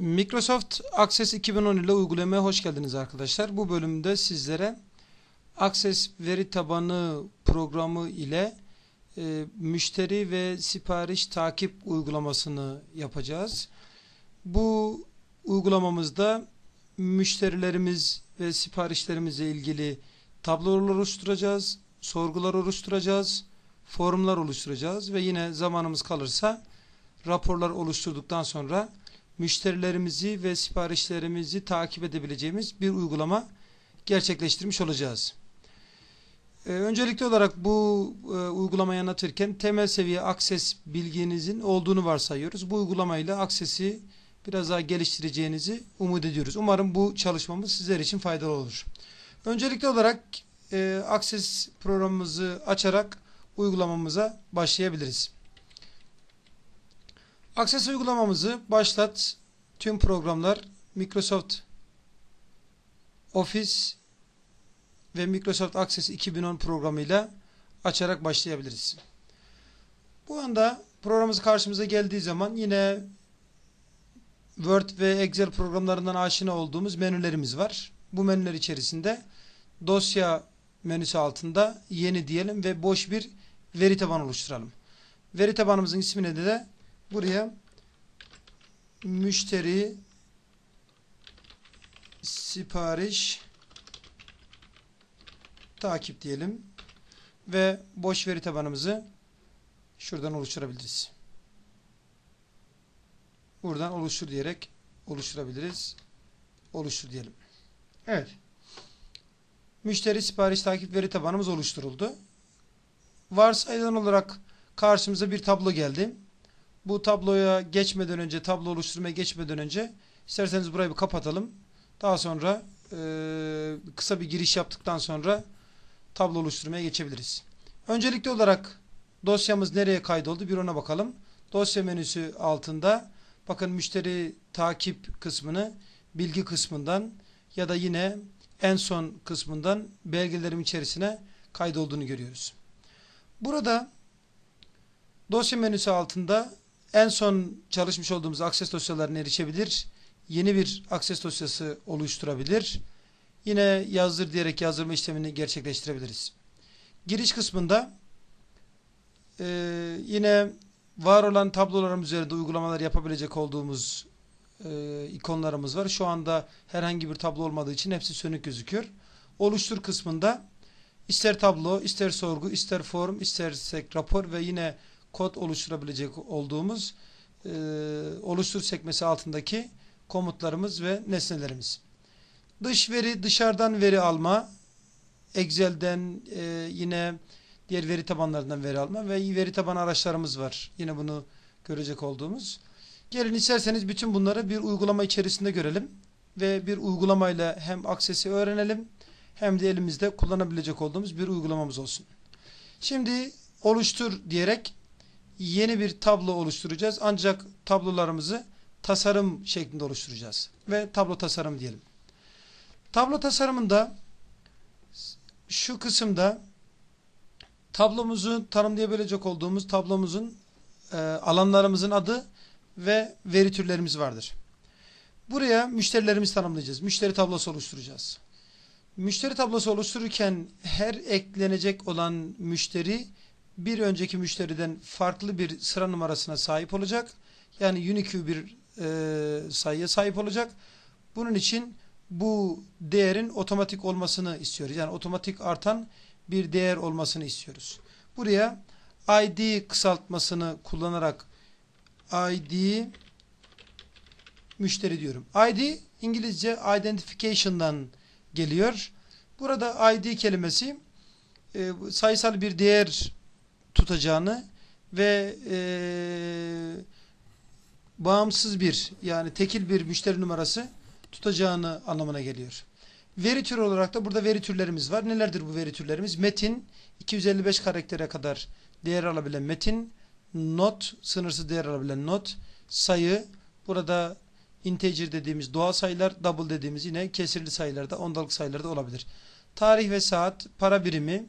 Microsoft Access 2010 ile uygulamaya hoş geldiniz arkadaşlar. Bu bölümde sizlere Access veri tabanı programı ile e, müşteri ve sipariş takip uygulamasını yapacağız. Bu uygulamamızda müşterilerimiz ve siparişlerimizle ilgili tablolar oluşturacağız, sorgular oluşturacağız, formlar oluşturacağız ve yine zamanımız kalırsa raporlar oluşturduktan sonra müşterilerimizi ve siparişlerimizi takip edebileceğimiz bir uygulama gerçekleştirmiş olacağız. Ee, öncelikli olarak bu e, uygulamayı anlatırken temel seviye akses bilginizin olduğunu varsayıyoruz. Bu uygulamayla aksesi biraz daha geliştireceğinizi umut ediyoruz. Umarım bu çalışmamız sizler için faydalı olur. Öncelikli olarak e, Access programımızı açarak uygulamamıza başlayabiliriz. Access uygulamamızı başlat. Tüm programlar Microsoft Office ve Microsoft Access 2010 programıyla açarak başlayabiliriz. Bu anda programımız karşımıza geldiği zaman yine Word ve Excel programlarından aşina olduğumuz menülerimiz var. Bu menüler içerisinde dosya menüsü altında yeni diyelim ve boş bir veri tabanı oluşturalım. Veri tabanımızın ismini de, de buraya müşteri sipariş takip diyelim ve boş veri tabanımızı şuradan oluşturabiliriz. Buradan oluştur diyerek oluşturabiliriz. Oluştur diyelim. Evet. Müşteri sipariş takip veri tabanımız oluşturuldu. Varsayılan olarak karşımıza bir tablo geldi. Bu tabloya geçmeden önce, tablo oluşturmaya geçmeden önce isterseniz burayı bir kapatalım. Daha sonra e, kısa bir giriş yaptıktan sonra tablo oluşturmaya geçebiliriz. Öncelikli olarak dosyamız nereye kaydoldu bir ona bakalım. Dosya menüsü altında bakın müşteri takip kısmını bilgi kısmından ya da yine en son kısmından belgelerim içerisine kaydolduğunu görüyoruz. Burada dosya menüsü altında en son çalışmış olduğumuz akses dosyalarına erişebilir. Yeni bir akses dosyası oluşturabilir. Yine yazdır diyerek yazdırma işlemini gerçekleştirebiliriz. Giriş kısmında e, yine var olan tablolarımız üzerinde uygulamalar yapabilecek olduğumuz e, ikonlarımız var. Şu anda herhangi bir tablo olmadığı için hepsi sönük gözüküyor. Oluştur kısmında ister tablo, ister sorgu, ister form, istersek rapor ve yine kod oluşturabilecek olduğumuz e, oluştur sekmesi altındaki komutlarımız ve nesnelerimiz. Dış veri, dışarıdan veri alma, Excel'den e, yine diğer veri tabanlarından veri alma ve veri taban araçlarımız var. Yine bunu görecek olduğumuz. Gelin isterseniz bütün bunları bir uygulama içerisinde görelim ve bir uygulamayla hem aksesi öğrenelim hem de elimizde kullanabilecek olduğumuz bir uygulamamız olsun. Şimdi oluştur diyerek yeni bir tablo oluşturacağız. Ancak tablolarımızı tasarım şeklinde oluşturacağız. Ve tablo tasarım diyelim. Tablo tasarımında şu kısımda tablomuzu tanımlayabilecek olduğumuz tablomuzun e, alanlarımızın adı ve veri türlerimiz vardır. Buraya müşterilerimizi tanımlayacağız. Müşteri tablosu oluşturacağız. Müşteri tablosu oluştururken her eklenecek olan müşteri bir önceki müşteriden farklı bir sıra numarasına sahip olacak. Yani unique bir e, sayıya sahip olacak. Bunun için bu değerin otomatik olmasını istiyoruz. Yani otomatik artan bir değer olmasını istiyoruz. Buraya ID kısaltmasını kullanarak ID müşteri diyorum. ID İngilizce identification'dan geliyor. Burada ID kelimesi e, sayısal bir değer tutacağını ve e, bağımsız bir yani tekil bir müşteri numarası tutacağını anlamına geliyor. Veri türü olarak da burada veri türlerimiz var. Nelerdir bu veri türlerimiz? Metin 255 karaktere kadar değer alabilen metin, not sınırsız değer alabilen not, sayı burada integer dediğimiz doğal sayılar, double dediğimiz yine kesirli sayılarda, ondalık sayılarda olabilir. Tarih ve saat, para birimi,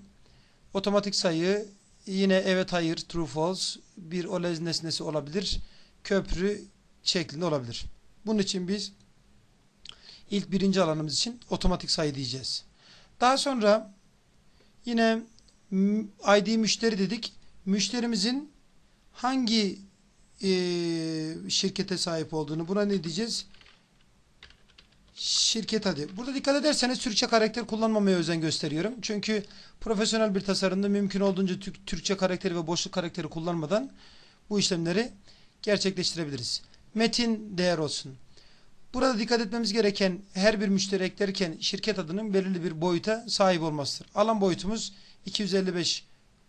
otomatik sayı, yine evet hayır, true false, bir olez nesnesi olabilir, köprü şeklinde olabilir. Bunun için biz ilk birinci alanımız için otomatik sayı diyeceğiz. Daha sonra yine ID müşteri dedik. Müşterimizin hangi eee, şirkete sahip olduğunu buna ne diyeceğiz? Şirket adı. Burada dikkat ederseniz Türkçe karakter kullanmamaya özen gösteriyorum. Çünkü profesyonel bir tasarımda mümkün olduğunca Türk- Türkçe karakteri ve boşluk karakteri kullanmadan bu işlemleri gerçekleştirebiliriz. Metin değer olsun. Burada dikkat etmemiz gereken her bir müşteri eklerken şirket adının belirli bir boyuta sahip olmasıdır. Alan boyutumuz 255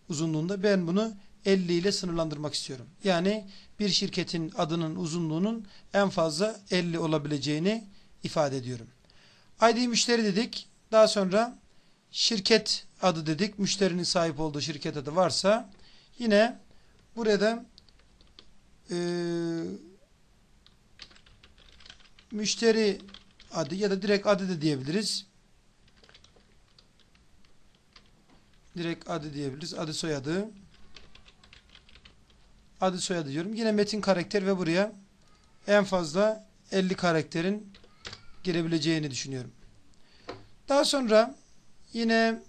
uzunluğunda. Ben bunu 50 ile sınırlandırmak istiyorum. Yani bir şirketin adının uzunluğunun en fazla 50 olabileceğini ifade ediyorum. ID müşteri dedik. Daha sonra şirket adı dedik. Müşterinin sahip olduğu şirket adı varsa yine burada eee müşteri adı ya da direkt adı da diyebiliriz. Direkt adı diyebiliriz. Adı soyadı. Adı soyadı diyorum. Yine metin karakter ve buraya en fazla 50 karakterin girebileceğini düşünüyorum. Daha sonra yine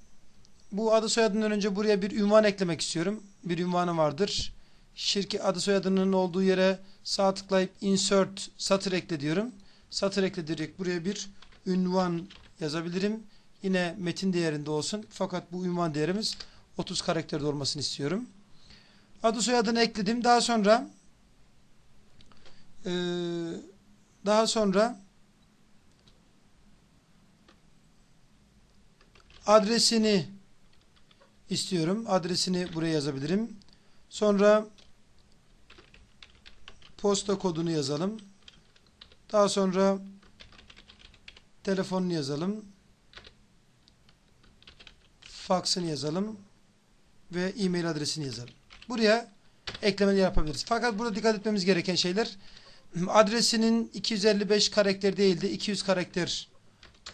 bu adı soyadından önce buraya bir ünvan eklemek istiyorum. Bir ünvanı vardır. Şirket adı soyadının olduğu yere sağ tıklayıp insert satır ekle diyorum. Satır ekle direkt buraya bir ünvan yazabilirim. Yine metin değerinde olsun. Fakat bu ünvan değerimiz 30 karakterde olmasını istiyorum. Adı soyadını ekledim. Daha sonra eee, daha sonra adresini istiyorum. Adresini buraya yazabilirim. Sonra posta kodunu yazalım. Daha sonra telefonunu yazalım. Faksını yazalım. Ve e-mail adresini yazalım. Buraya eklemeler yapabiliriz. Fakat burada dikkat etmemiz gereken şeyler adresinin 255 karakter değil de 200 karakter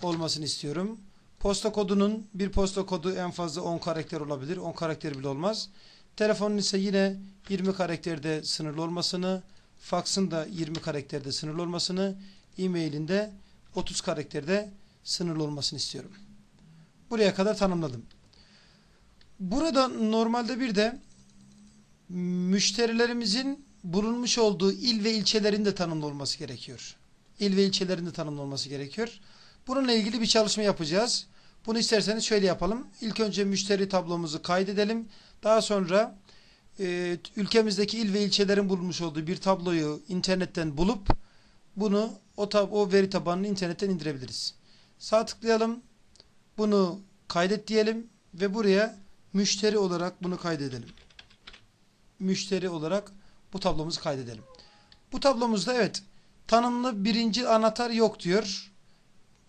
olmasını istiyorum. Posta kodunun bir posta kodu en fazla 10 karakter olabilir. 10 karakter bile olmaz. Telefonun ise yine 20 karakterde sınırlı olmasını, faksın da 20 karakterde sınırlı olmasını, e-mailin de 30 karakterde sınırlı olmasını istiyorum. Buraya kadar tanımladım. Burada normalde bir de müşterilerimizin bulunmuş olduğu il ve ilçelerin de tanımlı olması gerekiyor. İl ve ilçelerin de tanımlı olması gerekiyor. Bununla ilgili bir çalışma yapacağız. Bunu isterseniz şöyle yapalım. İlk önce müşteri tablomuzu kaydedelim. Daha sonra e, ülkemizdeki il ve ilçelerin bulunmuş olduğu bir tabloyu internetten bulup bunu o, tab o veri tabanını internetten indirebiliriz. Sağ tıklayalım. Bunu kaydet diyelim ve buraya müşteri olarak bunu kaydedelim. Müşteri olarak bu tablomuzu kaydedelim. Bu tablomuzda evet tanımlı birinci anahtar yok diyor.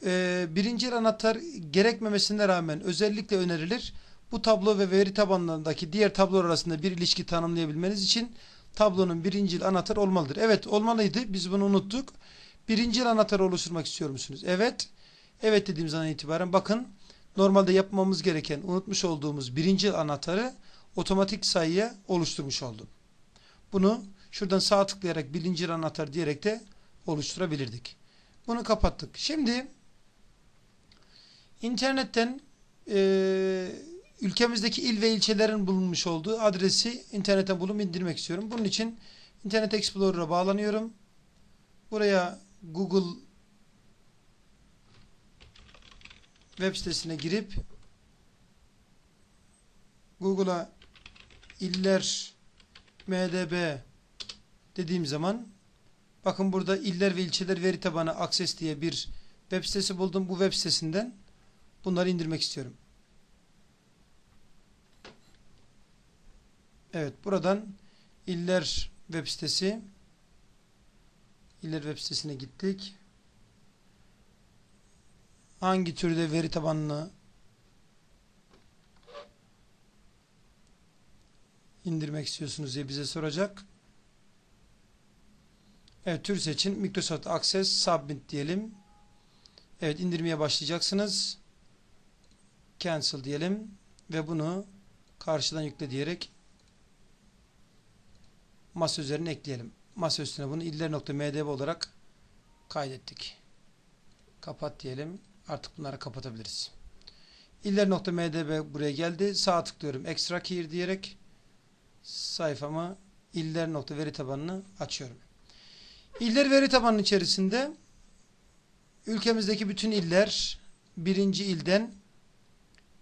Ee, birinci anahtar gerekmemesine rağmen özellikle önerilir. Bu tablo ve veri tabanlarındaki diğer tablolar arasında bir ilişki tanımlayabilmeniz için tablonun birinci anahtar olmalıdır. Evet olmalıydı. Biz bunu unuttuk. Birinci anahtarı oluşturmak istiyor musunuz? Evet. Evet dediğimiz an itibaren bakın normalde yapmamız gereken unutmuş olduğumuz birinci anahtarı otomatik sayıya oluşturmuş oldum. Bunu şuradan sağ tıklayarak birinci anahtar diyerek de oluşturabilirdik. Bunu kapattık. Şimdi internetten e, ülkemizdeki il ve ilçelerin bulunmuş olduğu adresi internetten bulup indirmek istiyorum. Bunun için Internet Explorer'a bağlanıyorum. Buraya Google web sitesine girip Google'a iller MDB dediğim zaman bakın burada iller ve ilçeler veri tabanı access diye bir web sitesi buldum. Bu web sitesinden bunları indirmek istiyorum. Evet buradan iller web sitesi iller web sitesine gittik. Hangi türde veri tabanını indirmek istiyorsunuz diye bize soracak. Evet tür seçin. Microsoft Access Submit diyelim. Evet indirmeye başlayacaksınız. Cancel diyelim ve bunu karşıdan yükle diyerek masa üzerine ekleyelim. Masa üstüne bunu iller.mdb olarak Kaydettik. Kapat diyelim. Artık bunları kapatabiliriz. İller.mdb buraya geldi. Sağ tıklıyorum. Extract here diyerek sayfamı iller.veri tabanını açıyorum. İller veri tabanının içerisinde ülkemizdeki bütün iller birinci ilden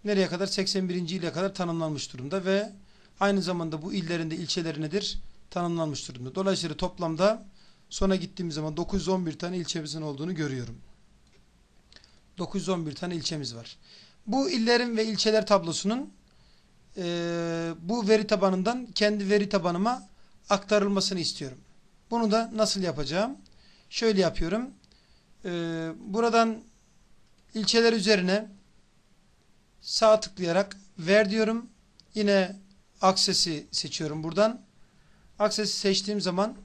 nereye kadar? 81. ile kadar tanımlanmış durumda ve aynı zamanda bu illerin de ilçeleri nedir? Tanımlanmış durumda. Dolayısıyla toplamda sona gittiğimiz zaman 911 tane ilçemizin olduğunu görüyorum. 911 tane ilçemiz var. Bu illerin ve ilçeler tablosunun e, bu veri tabanından kendi veri tabanıma aktarılmasını istiyorum. Bunu da nasıl yapacağım? Şöyle yapıyorum. E, buradan ilçeler üzerine sağ tıklayarak ver diyorum. Yine Access'i seçiyorum buradan. Access'i seçtiğim zaman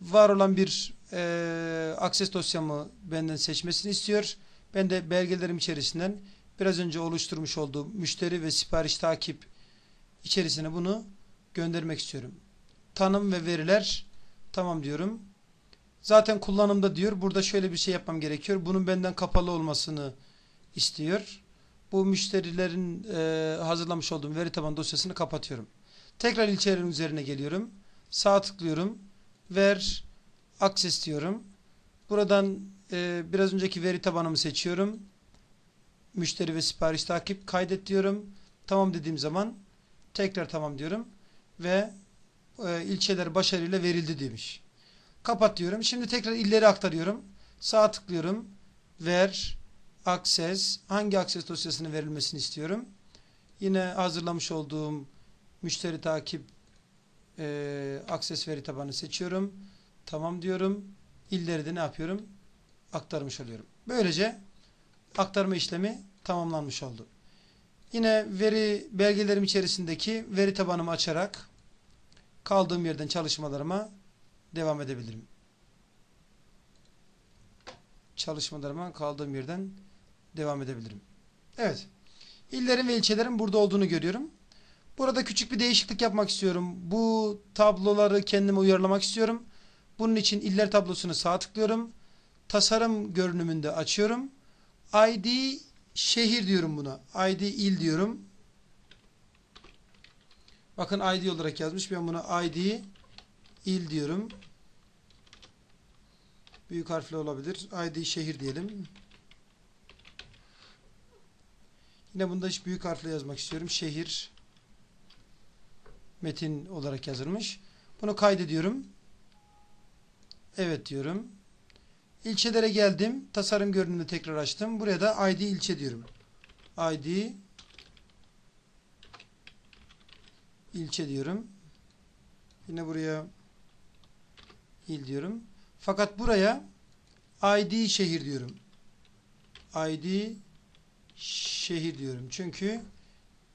var olan bir e, Access dosyamı benden seçmesini istiyor. Ben de belgelerim içerisinden biraz önce oluşturmuş olduğum müşteri ve sipariş takip içerisine bunu göndermek istiyorum. Tanım ve veriler tamam diyorum. Zaten kullanımda diyor. Burada şöyle bir şey yapmam gerekiyor. Bunun benden kapalı olmasını istiyor. Bu müşterilerin e, hazırlamış olduğum veri tabanı dosyasını kapatıyorum. Tekrar ilçelerin üzerine geliyorum. Sağ tıklıyorum. Ver access diyorum. Buradan e, biraz önceki veri tabanımı seçiyorum. Müşteri ve sipariş takip kaydet diyorum. Tamam dediğim zaman tekrar tamam diyorum. Ve e, ilçeler başarıyla verildi demiş. Kapat diyorum. Şimdi tekrar illeri aktarıyorum. Sağ tıklıyorum. Ver access. Hangi access dosyasının verilmesini istiyorum. Yine hazırlamış olduğum müşteri takip e, access veri tabanı seçiyorum. Tamam diyorum. İlleri de ne yapıyorum? Aktarmış oluyorum. Böylece aktarma işlemi tamamlanmış oldu. Yine veri belgelerim içerisindeki veri tabanımı açarak kaldığım yerden çalışmalarıma devam edebilirim. Çalışmalarıma kaldığım yerden devam edebilirim. Evet. İllerin ve ilçelerin burada olduğunu görüyorum. Burada küçük bir değişiklik yapmak istiyorum. Bu tabloları kendime uyarlamak istiyorum. Bunun için iller tablosunu sağ tıklıyorum. Tasarım görünümünde açıyorum. ID şehir diyorum buna. ID il diyorum. Bakın ID olarak yazmış. Ben buna ID il diyorum. Büyük harfle olabilir. ID şehir diyelim. Yine bunda hiç büyük harfle yazmak istiyorum. Şehir metin olarak yazılmış. Bunu kaydediyorum. Evet diyorum. İlçelere geldim. Tasarım görünümünü tekrar açtım. Buraya da ID ilçe diyorum. ID ilçe diyorum. Yine buraya il diyorum. Fakat buraya ID şehir diyorum. ID şehir diyorum. Çünkü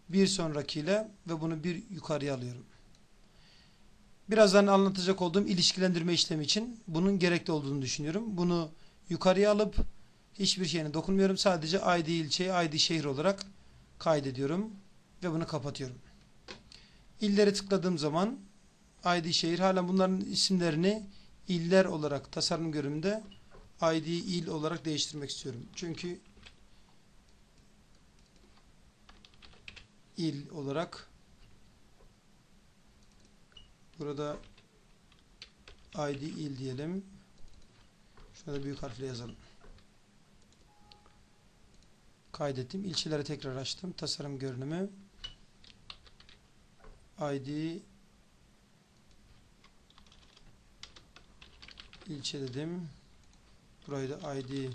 bir sonrakiyle ve bunu bir yukarıya alıyorum. Birazdan anlatacak olduğum ilişkilendirme işlemi için bunun gerekli olduğunu düşünüyorum. Bunu yukarıya alıp hiçbir şeyine dokunmuyorum. Sadece ID ilçeyi ID şehir olarak kaydediyorum ve bunu kapatıyorum. İlleri tıkladığım zaman ID şehir hala bunların isimlerini iller olarak tasarım görünümünde ID il olarak değiştirmek istiyorum. Çünkü il olarak burada ID il diyelim. Şuna da büyük harfle yazalım. Kaydettim. İlçeleri tekrar açtım. Tasarım görünümü ID ilçe dedim. Burayı da ID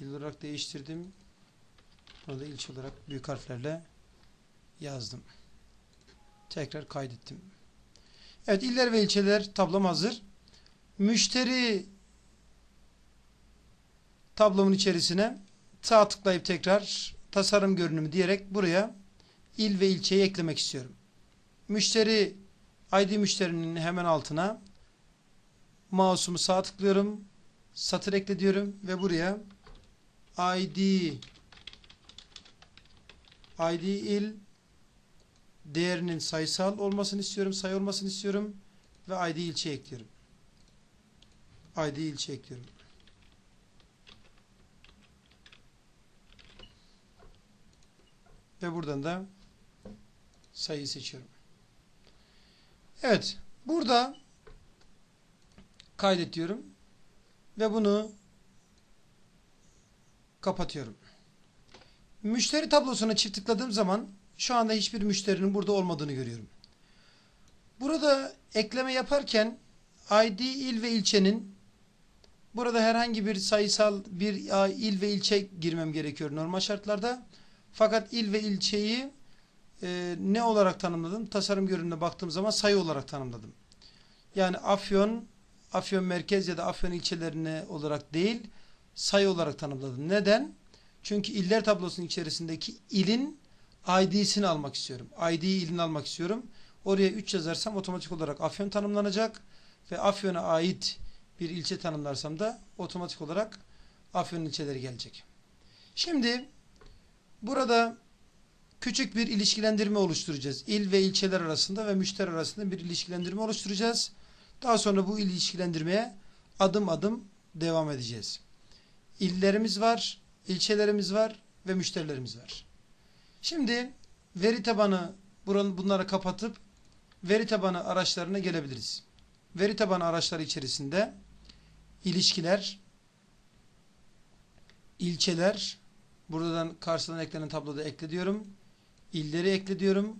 il olarak değiştirdim. Burada ilçe olarak büyük harflerle yazdım. Tekrar kaydettim. Evet iller ve ilçeler tablom hazır. Müşteri tablomun içerisine sağ tıklayıp tekrar tasarım görünümü diyerek buraya il ve ilçeyi eklemek istiyorum. Müşteri ID müşterinin hemen altına mouse'umu sağ tıklıyorum. Satır ekle diyorum ve buraya ID ID il değerinin sayısal olmasını istiyorum, sayı olmasını istiyorum ve ID ilçe ekliyorum. ID ilçe ekliyorum. Ve buradan da sayıyı seçiyorum. Evet. Burada kaydet diyorum. Ve bunu kapatıyorum. Müşteri tablosuna çift tıkladığım zaman şu anda hiçbir müşterinin burada olmadığını görüyorum. Burada ekleme yaparken ID il ve ilçenin burada herhangi bir sayısal bir il ve ilçe girmem gerekiyor normal şartlarda. Fakat il ve ilçeyi e, ne olarak tanımladım? Tasarım görünümüne baktığım zaman sayı olarak tanımladım. Yani Afyon, Afyon merkez ya da Afyon ilçelerine olarak değil, sayı olarak tanımladım. Neden? Çünkü iller tablosunun içerisindeki ilin ID'sini almak istiyorum. ID ilini almak istiyorum. Oraya 3 yazarsam otomatik olarak Afyon tanımlanacak ve Afyon'a ait bir ilçe tanımlarsam da otomatik olarak Afyon ilçeleri gelecek. Şimdi burada küçük bir ilişkilendirme oluşturacağız. İl ve ilçeler arasında ve müşteri arasında bir ilişkilendirme oluşturacağız. Daha sonra bu ilişkilendirmeye adım adım devam edeceğiz. İllerimiz var, ilçelerimiz var ve müşterilerimiz var. Şimdi veri tabanı bunları kapatıp veri tabanı araçlarına gelebiliriz. Veri tabanı araçları içerisinde ilişkiler, ilçeler, buradan karşıdan eklenen tabloda ekle diyorum. İlleri ekle diyorum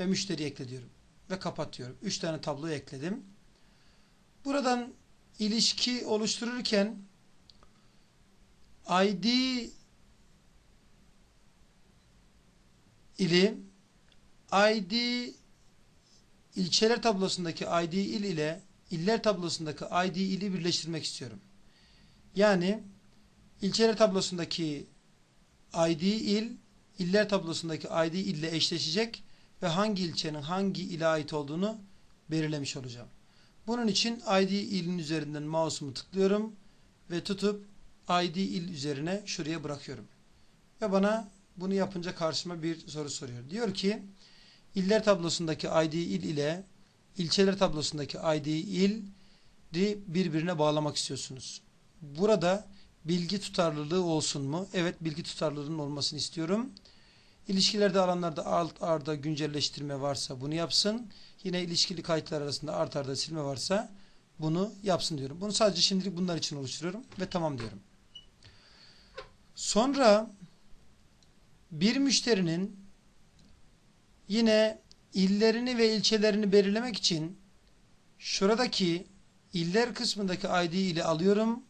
ve müşteri ekle diyorum. Ve kapatıyorum. Üç tane tabloyu ekledim. Buradan ilişki oluştururken ID ili ID ilçeler tablosundaki ID il ile iller tablosundaki ID ili birleştirmek istiyorum. Yani ilçeler tablosundaki ID il iller tablosundaki ID ile eşleşecek ve hangi ilçenin hangi ile ait olduğunu belirlemiş olacağım. Bunun için ID ilin üzerinden mouse'umu tıklıyorum ve tutup ID il üzerine şuraya bırakıyorum. Ve bana bunu yapınca karşıma bir soru soruyor. Diyor ki iller tablosundaki ID il ile ilçeler tablosundaki ID il birbirine bağlamak istiyorsunuz. Burada bilgi tutarlılığı olsun mu? Evet bilgi tutarlılığının olmasını istiyorum. İlişkilerde alanlarda alt arda güncelleştirme varsa bunu yapsın. Yine ilişkili kayıtlar arasında art arda silme varsa bunu yapsın diyorum. Bunu sadece şimdilik bunlar için oluşturuyorum ve tamam diyorum. Sonra bir müşterinin yine illerini ve ilçelerini belirlemek için şuradaki iller kısmındaki ID ile alıyorum.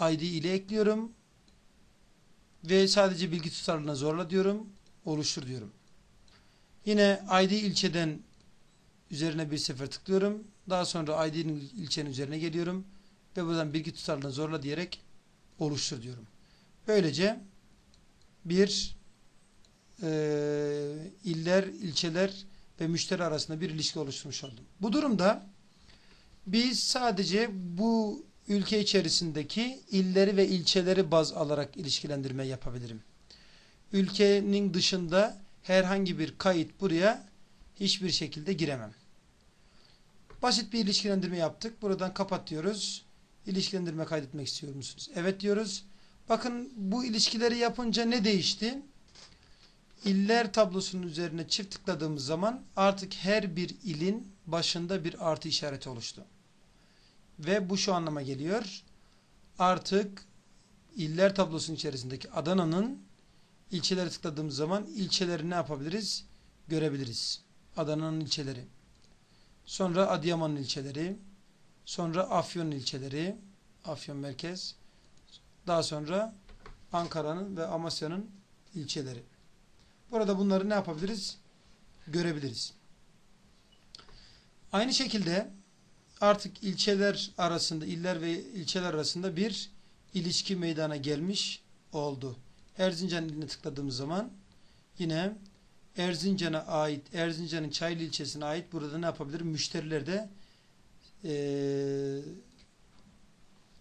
ID ile ekliyorum. Ve sadece bilgi tutarlığına zorla diyorum. Oluştur diyorum. Yine ID ilçeden üzerine bir sefer tıklıyorum. Daha sonra ID'nin ilçenin üzerine geliyorum. Ve buradan bilgi tutarlığına zorla diyerek oluştur diyorum. Böylece bir e, iller, ilçeler ve müşteri arasında bir ilişki oluşturmuş oldum. Bu durumda biz sadece bu ülke içerisindeki illeri ve ilçeleri baz alarak ilişkilendirme yapabilirim. Ülkenin dışında herhangi bir kayıt buraya hiçbir şekilde giremem. Basit bir ilişkilendirme yaptık. Buradan kapat diyoruz. İlişkilendirme kaydetmek istiyor musunuz? Evet diyoruz. Bakın bu ilişkileri yapınca ne değişti? İller tablosunun üzerine çift tıkladığımız zaman artık her bir ilin başında bir artı işareti oluştu. Ve bu şu anlama geliyor. Artık iller tablosunun içerisindeki Adana'nın ilçeleri tıkladığımız zaman ilçeleri ne yapabiliriz? Görebiliriz. Adana'nın ilçeleri. Sonra Adıyaman'ın ilçeleri. Sonra Afyon ilçeleri. Afyon merkez. Daha sonra Ankara'nın ve Amasya'nın ilçeleri. Burada bunları ne yapabiliriz? Görebiliriz. Aynı şekilde artık ilçeler arasında, iller ve ilçeler arasında bir ilişki meydana gelmiş oldu. Erzincan iline tıkladığımız zaman yine Erzincan'a ait, Erzincan'ın Çaylı ilçesine ait burada ne yapabilirim? Müşteriler de e,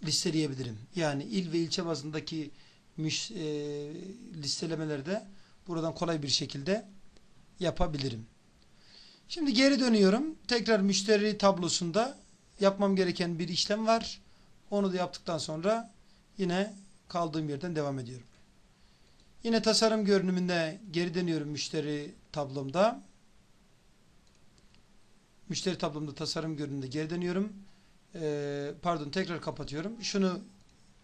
listeleyebilirim. Yani il ve ilçe bazındaki müş, e, listelemelerde buradan kolay bir şekilde yapabilirim. Şimdi geri dönüyorum. Tekrar müşteri tablosunda yapmam gereken bir işlem var. Onu da yaptıktan sonra yine kaldığım yerden devam ediyorum. Yine tasarım görünümünde geri dönüyorum müşteri tablomda. Müşteri tablomda tasarım görünümünde geri dönüyorum. Ee, pardon tekrar kapatıyorum. Şunu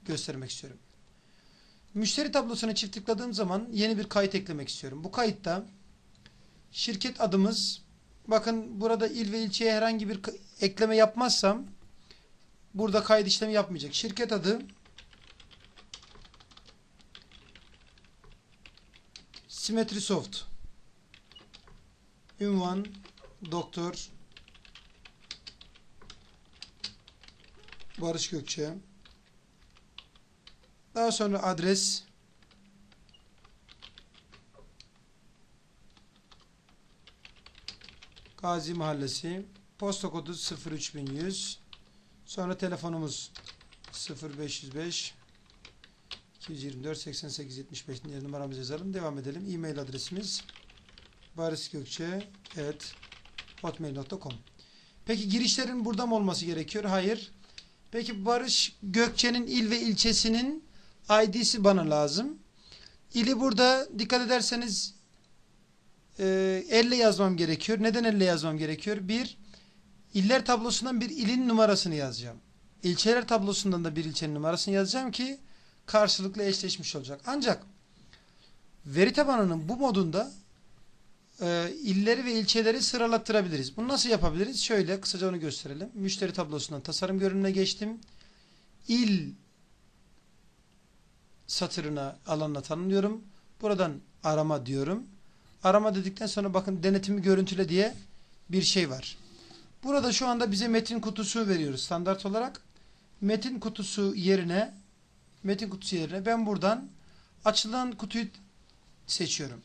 göstermek istiyorum. Müşteri tablosuna çift tıkladığım zaman yeni bir kayıt eklemek istiyorum. Bu kayıtta şirket adımız bakın burada il ve ilçeye herhangi bir ekleme yapmazsam burada kayıt işlemi yapmayacak. Şirket adı Simetri Soft Ünvan Doktor Barış Gökçe Daha sonra adres Gazi Mahallesi Posta kodu 03100 Sonra telefonumuz 0505 224 88 75 diye numaramızı yazalım. Devam edelim. E-mail adresimiz barisgökçe.hotmail.com Peki girişlerin burada mı olması gerekiyor? Hayır. Peki Barış Gökçe'nin il ve ilçesinin ID'si bana lazım. İli burada dikkat ederseniz e, elle yazmam gerekiyor. Neden elle yazmam gerekiyor? Bir, iller tablosundan bir ilin numarasını yazacağım. İlçeler tablosundan da bir ilçenin numarasını yazacağım ki karşılıklı eşleşmiş olacak. Ancak veri tabanının bu modunda e, illeri ve ilçeleri sıralattırabiliriz. Bunu nasıl yapabiliriz? Şöyle kısaca onu gösterelim. Müşteri tablosundan tasarım görünümüne geçtim. İl satırına alanına tanımlıyorum. Buradan arama diyorum. Arama dedikten sonra bakın denetimi görüntüle diye bir şey var. Burada şu anda bize metin kutusu veriyoruz standart olarak. Metin kutusu yerine metin kutusu yerine ben buradan açılan kutuyu seçiyorum.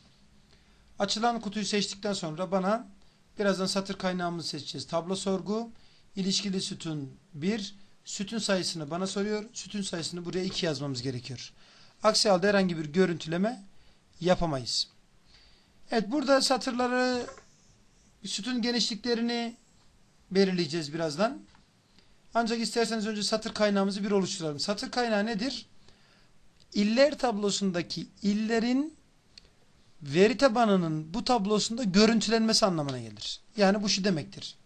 Açılan kutuyu seçtikten sonra bana birazdan satır kaynağımızı seçeceğiz. Tablo sorgu, ilişkili sütun 1, sütun sayısını bana soruyor. Sütun sayısını buraya 2 yazmamız gerekiyor. Aksi halde herhangi bir görüntüleme yapamayız. Evet burada satırları sütun genişliklerini belirleyeceğiz birazdan. Ancak isterseniz önce satır kaynağımızı bir oluşturalım. Satır kaynağı nedir? İller tablosundaki illerin veri tabanının bu tablosunda görüntülenmesi anlamına gelir. Yani bu şu demektir.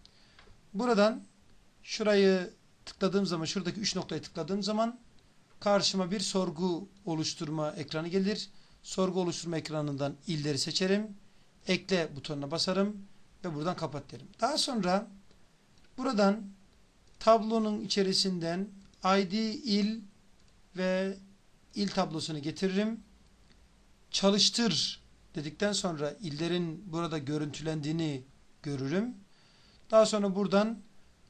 Buradan şurayı tıkladığım zaman, şuradaki üç noktayı tıkladığım zaman karşıma bir sorgu oluşturma ekranı gelir. Sorgu oluşturma ekranından illeri seçerim. Ekle butonuna basarım ve buradan kapat derim. Daha sonra buradan tablonun içerisinden ID, il ve il tablosunu getiririm. Çalıştır dedikten sonra illerin burada görüntülendiğini görürüm. Daha sonra buradan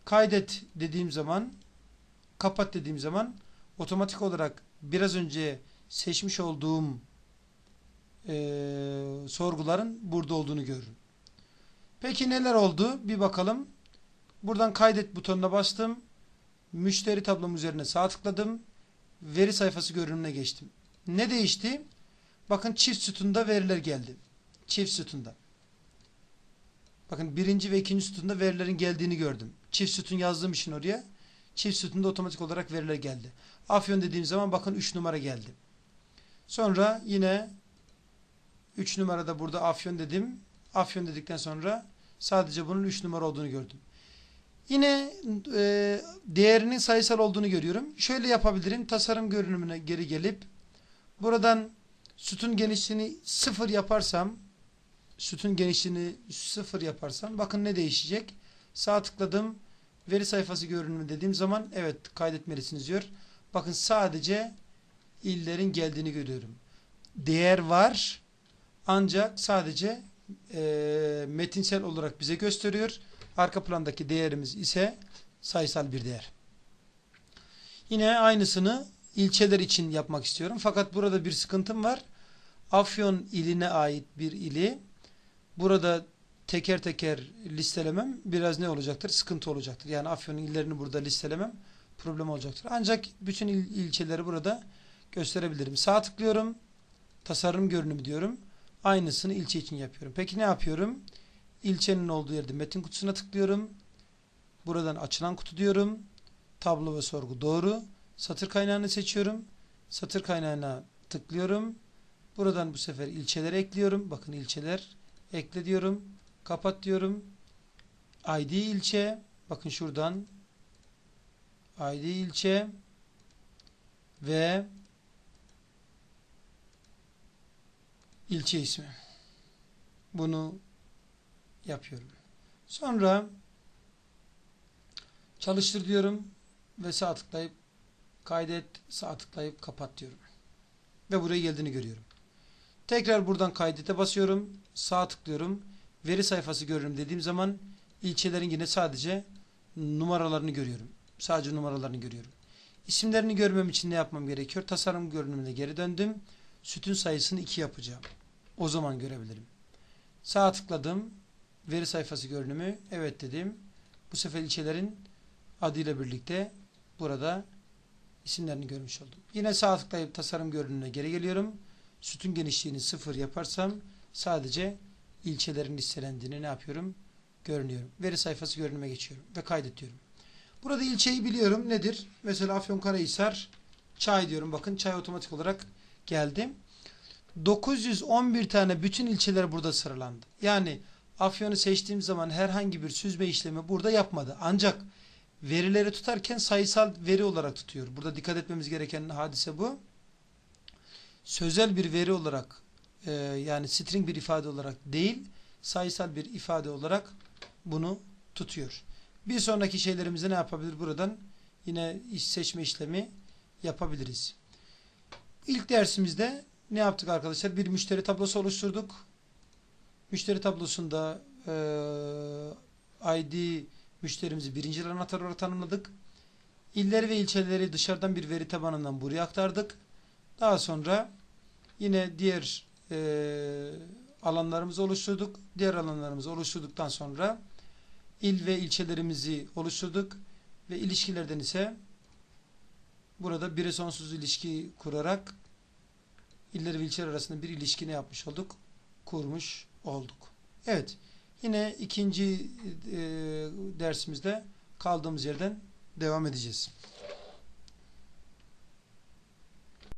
kaydet dediğim zaman kapat dediğim zaman otomatik olarak biraz önce seçmiş olduğum e, sorguların burada olduğunu görürüm. Peki neler oldu? Bir bakalım. Buradan kaydet butonuna bastım. Müşteri tablom üzerine sağ tıkladım. Veri sayfası görünümüne geçtim. Ne değişti? Bakın çift sütunda veriler geldi. Çift sütunda. Bakın birinci ve ikinci sütunda verilerin geldiğini gördüm. Çift sütun yazdığım için oraya çift sütunda otomatik olarak veriler geldi. Afyon dediğim zaman bakın 3 numara geldi. Sonra yine 3 numarada burada Afyon dedim. Afyon dedikten sonra sadece bunun 3 numara olduğunu gördüm. Yine e, değerinin sayısal olduğunu görüyorum. Şöyle yapabilirim. Tasarım görünümüne geri gelip buradan sütun genişliğini sıfır yaparsam sütun genişliğini sıfır yaparsam bakın ne değişecek. Sağ tıkladım. Veri sayfası görünümü dediğim zaman evet kaydetmelisiniz diyor. Bakın sadece illerin geldiğini görüyorum. Değer var ancak sadece e, metinsel olarak bize gösteriyor. Arka plandaki değerimiz ise sayısal bir değer. Yine aynısını ilçeler için yapmak istiyorum. Fakat burada bir sıkıntım var. Afyon iline ait bir ili burada teker teker listelemem biraz ne olacaktır? Sıkıntı olacaktır. Yani Afyon'un illerini burada listelemem problem olacaktır. Ancak bütün il, ilçeleri burada gösterebilirim. Sağ tıklıyorum. Tasarım görünümü diyorum. Aynısını ilçe için yapıyorum. Peki ne yapıyorum? İlçenin olduğu yerde metin kutusuna tıklıyorum. Buradan açılan kutu diyorum. Tablo ve sorgu doğru. Satır kaynağını seçiyorum. Satır kaynağına tıklıyorum. Buradan bu sefer ilçeleri ekliyorum. Bakın ilçeler ekle diyorum. Kapat diyorum. ID ilçe. Bakın şuradan ID ilçe ve ilçe ismi. Bunu yapıyorum. Sonra çalıştır diyorum ve sağ tıklayıp kaydet, sağ tıklayıp kapat diyorum. Ve buraya geldiğini görüyorum. Tekrar buradan kaydete basıyorum. Sağ tıklıyorum. Veri sayfası görürüm dediğim zaman ilçelerin yine sadece numaralarını görüyorum. Sadece numaralarını görüyorum. İsimlerini görmem için ne yapmam gerekiyor? Tasarım görünümüne geri döndüm. Sütun sayısını 2 yapacağım. O zaman görebilirim. Sağ tıkladım. Veri sayfası görünümü. Evet dedim. Bu sefer ilçelerin adıyla birlikte burada isimlerini görmüş oldum. Yine sağ tıklayıp tasarım görünümüne geri geliyorum. Sütun genişliğini sıfır yaparsam sadece ilçelerin listelendiğini ne yapıyorum? Görünüyorum. Veri sayfası görünüme geçiyorum ve kaydediyorum. Burada ilçeyi biliyorum. Nedir? Mesela Afyonkarahisar çay diyorum. Bakın çay otomatik olarak geldi. 911 tane bütün ilçeler burada sıralandı. Yani Afyon'u seçtiğim zaman herhangi bir süzme işlemi burada yapmadı. Ancak verileri tutarken sayısal veri olarak tutuyor. Burada dikkat etmemiz gereken hadise bu. Sözel bir veri olarak e, yani string bir ifade olarak değil sayısal bir ifade olarak bunu tutuyor. Bir sonraki şeylerimizde ne yapabilir buradan? Yine iş seçme işlemi yapabiliriz. İlk dersimizde ne yaptık arkadaşlar? Bir müşteri tablosu oluşturduk. Müşteri tablosunda e, ID müşterimizi birinci anahtar olarak tanımladık. İlleri ve ilçeleri dışarıdan bir veri tabanından buraya aktardık. Daha sonra yine diğer e, alanlarımızı oluşturduk. Diğer alanlarımızı oluşturduktan sonra il ve ilçelerimizi oluşturduk ve ilişkilerden ise burada bire sonsuz ilişki kurarak iller ve ilçeler arasında bir ilişki ne yapmış olduk? Kurmuş olduk. Evet. Yine ikinci e, dersimizde kaldığımız yerden devam edeceğiz.